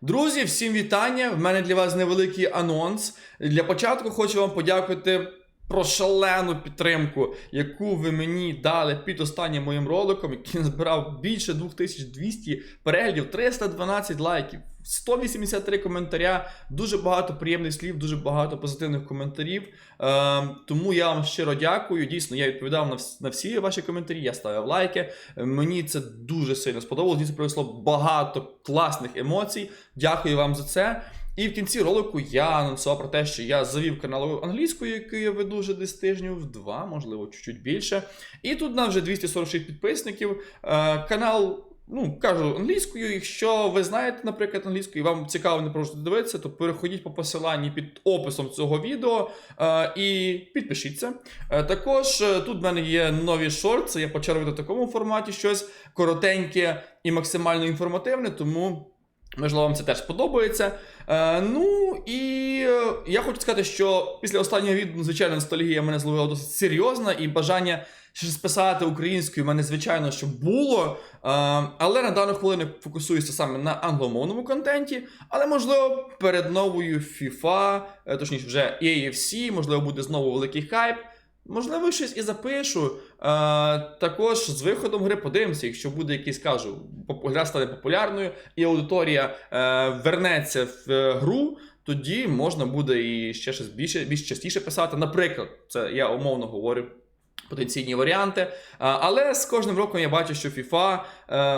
Друзі, всім вітання! В мене для вас невеликий анонс. Для початку хочу вам подякувати про шалену підтримку, яку ви мені дали під останнім моїм роликом, який збирав більше 2200 переглядів, 312 лайків, 183 коментаря, дуже багато приємних слів, дуже багато позитивних коментарів. Е, тому я вам щиро дякую. Дійсно, я відповідав на, вс- на всі ваші коментарі, я ставив лайки. Мені це дуже сильно сподобалось. Дійсно принесло багато класних емоцій. Дякую вам за це. І в кінці ролику я анонсував про те, що я завів канал англійською, який я веду вже десь тижнів два, можливо, чуть-чуть більше. І тут нам вже 246 підписників. Е, канал. Ну, кажу англійською. Якщо ви знаєте, наприклад, англійською, і вам цікаво не просто дивитися, то переходіть по посиланні під описом цього відео е, і підпишіться. Е, також е, тут в мене є нові шорти. Я почав в такому форматі щось коротеньке і максимально інформативне, тому. Можливо, вам це теж сподобається. Е, ну і е, я хочу сказати, що після останнього відео, ну, звичайно, ностальгія мене зловила досить серйозна, і бажання щось писати українською мене, звичайно, що було. Е, але на дану хвилину фокусуюся саме на англомовному контенті. Але можливо, перед новою FIFA, е, точніше, вже AFC, можливо, буде знову великий хайп. Можливо, щось і запишу. Е, також з виходом гри подивимося, якщо буде якийсь, кажу, гра стане популярною, і аудиторія е, вернеться в е, гру, тоді можна буде і ще щось більше, більш частіше писати. Наприклад, це я умовно говорю. Потенційні варіанти. Але з кожним роком я бачу, що FIFA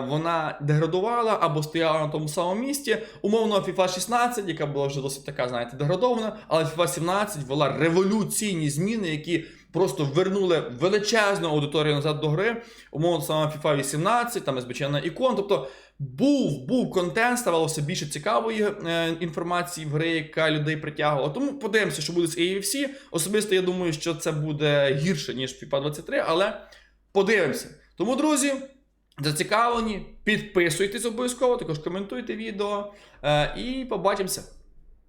вона деградувала або стояла на тому самому місці. Умовно, FIFA 16, яка була вже досить така, знаєте, деградована, але FIFA 17 ввела революційні зміни, які просто вернули величезну аудиторію назад до гри. Умовно, саме FIFA 18, там звичайно ікон. Тобто був, був контент, ставало все більше цікавої е, інформації в гри, яка людей притягувала. Тому подивимося, що буде з AFC. Особисто я думаю, що це буде гірше, ніж FIFA 23, але подивимося. Тому, друзі, зацікавлені, підписуйтесь обов'язково, також коментуйте відео е, і побачимося.